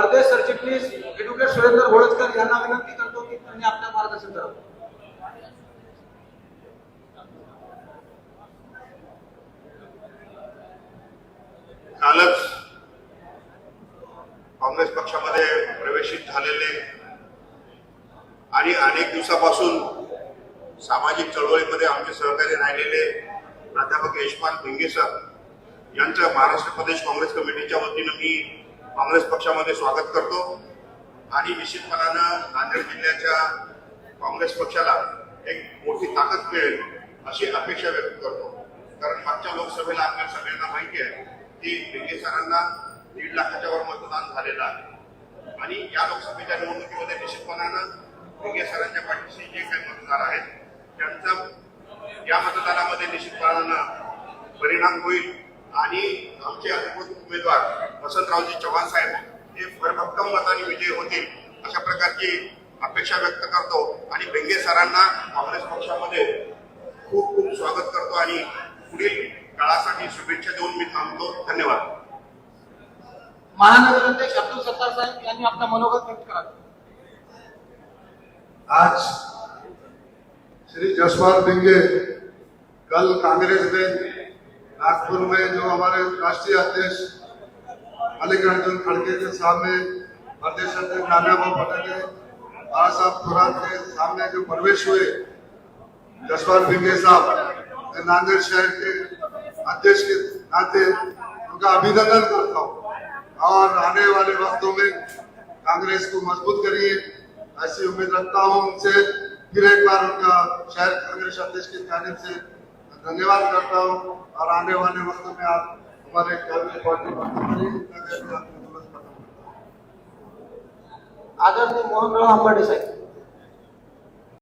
परदेश सरचिटणीस ॲडव्होकेट सुरेंद्र घोळतकर यांना विनंती करतो की त्यांनी आपल्या मार्गदर्शन करावं. कालच काँग्रेस पक्षामध्ये प्रवेशित झालेले आणि अनेक दिवसापासून सामाजिक चळवळीमध्ये आमचे सहकारी राहिलेले प्राध्यापक यशपाल भिंगे सर यांचं महाराष्ट्र प्रदेश काँग्रेस कमिटीच्या वतीनं मी काँग्रेस पक्षामध्ये स्वागत करतो. आणि निश्चितपणानं नांदेड जिल्ह्याच्या काँग्रेस पक्षाला एक मोठी ताकद मिळेल अशी अपेक्षा व्यक्त करतो. कारण मागच्या लोकसभेला आपल्या सगळ्यांना माहिती आहे की भिंगे सरांना दीड लाखाच्या वर मतदान झालेलं आहे. आणि या लोकसभेच्या निवडणुकीमध्ये निश्चितपणानं भिंगे सरांच्या पाठीशी जे काही मतदार आहेत त्यांचा या मतदानामध्ये निश्चितपणानं परिणाम होईल. आणि आमचे अधिकृत उमेदवार वसंतरावजी चव्हाण साहेब हे भरभक्कम मताने विजयी होतील अशा प्रकारची अपेक्षा व्यक्त करतो आणि बेंगे सरांना काँग्रेस पक्षामध्ये खूप खूप स्वागत करतो आणि पुढील काळासाठी शुभेच्छा देऊन मी थांबतो. धन्यवाद. महानगराध्यक्ष अब्दुल सत्तार साहेब यांनी आपला मनोगत व्यक्त करावं आज श्री जसपाल बिंगे कल कांग्रेस ने नागपुर में जो हमारे राष्ट्रीय अध्यक्ष मल्लिकार्जुन खड़गे के सामने प्रदेश अध्यक्ष नानाबा पटेल बाला साहब थोरात के सामने जो प्रवेश हुए जसपाल बिंगे साहब नांदेड़ शहर के अध्यक्ष के नाते उनका अभिनंदन करता हूँ। और आने वाले वक्तों में कांग्रेस को मज़बूत करिए, ऐसी उम्मीद रखता हूँ उनसे फिर एक बार उनका शहर कांग्रेस अध्यक्ष की जानिब से धन्यवाद करता हूँ और आने वाले वक्त में आप हमारे कांग्रेस पार्टी को आदरणीय मोहनराव आंबाडे साहेब।